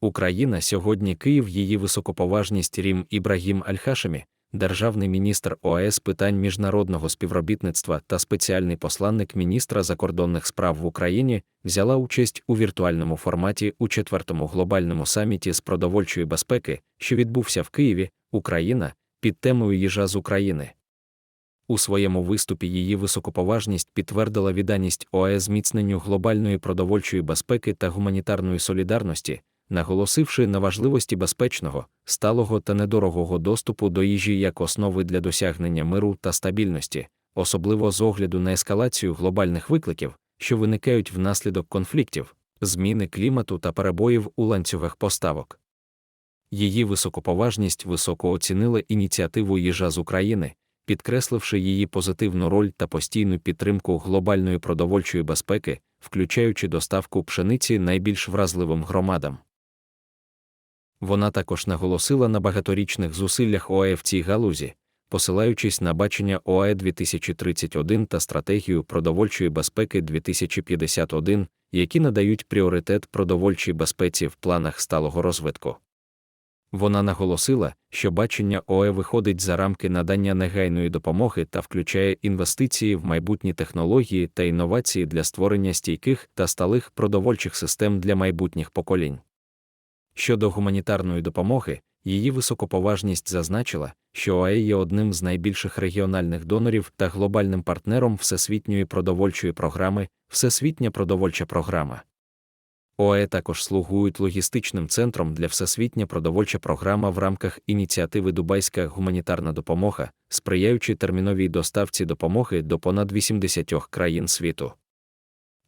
Україна сьогодні Київ її високоповажність Рім Ібрагім Аль-Хашемі, державний міністр ОАЕС питань міжнародного співробітництва та спеціальний посланник міністра закордонних справ в Україні, взяла участь у віртуальному форматі у четвертому глобальному саміті з продовольчої безпеки, що відбувся в Києві, Україна, під темою їжа з України. У своєму виступі її високоповажність підтвердила відданість ОАЕС зміцненню глобальної продовольчої безпеки та гуманітарної солідарності, наголосивши на важливості безпечного, сталого та недорогого доступу до їжі як основи для досягнення миру та стабільності, особливо з огляду на ескалацію глобальних викликів, що виникають внаслідок конфліктів, зміни клімату та перебоїв у ланцюгах поставок. Її високоповажність високо оцінила ініціативу їжа з України, підкресливши її позитивну роль та постійну підтримку глобальної продовольчої безпеки, включаючи доставку пшениці найбільш вразливим громадам. Вона також наголосила на багаторічних зусиллях ОАЕ в цій галузі, посилаючись на бачення ОАЕ 2031 та стратегію продовольчої безпеки 2051, які надають пріоритет продовольчій безпеці в планах сталого розвитку. Вона наголосила, що бачення ОЕ виходить за рамки надання негайної допомоги та включає інвестиції в майбутні технології та інновації для створення стійких та сталих продовольчих систем для майбутніх поколінь. Щодо гуманітарної допомоги, її високоповажність зазначила, що ОАЕ є одним з найбільших регіональних донорів та глобальним партнером Всесвітньої продовольчої програми, Всесвітня продовольча програма. ОАЕ також слугують логістичним центром для всесвітня продовольча програма в рамках ініціативи Дубайська гуманітарна допомога, сприяючи терміновій доставці допомоги до понад 80 країн світу.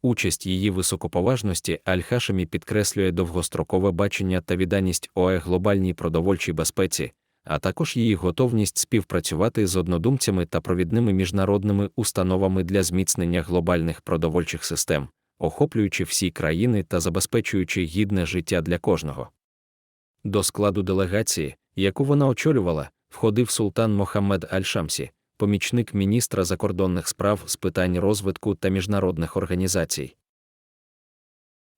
Участь її високоповажності Аль-Хашемі підкреслює довгострокове бачення та відданість ОЕ глобальній продовольчій безпеці, а також її готовність співпрацювати з однодумцями та провідними міжнародними установами для зміцнення глобальних продовольчих систем, охоплюючи всі країни та забезпечуючи гідне життя для кожного. До складу делегації, яку вона очолювала, входив султан Мохаммед Аль-Шамсі, помічник міністра закордонних справ з питань розвитку та міжнародних організацій.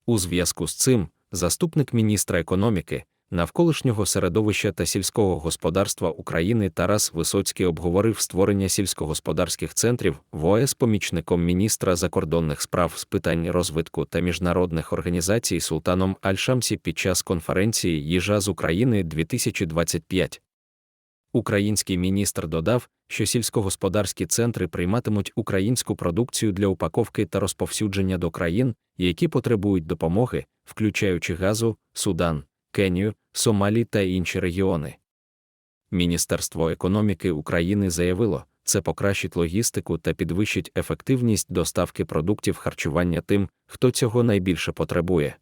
У зв'язку з цим заступник міністра економіки, навколишнього середовища та сільського господарства України Тарас Висоцький обговорив створення сільськогосподарських центрів в ОС помічником міністра закордонних справ з питань розвитку та міжнародних організацій Султаном Аль-Шамсі під час конференції Їжа з України 2025. Український міністр додав, що сільськогосподарські центри прийматимуть українську продукцію для упаковки та розповсюдження до країн, які потребують допомоги, включаючи газу, Судан, Кенію, Сомалі та інші регіони. Міністерство економіки України заявило, це покращить логістику та підвищить ефективність доставки продуктів харчування тим, хто цього найбільше потребує.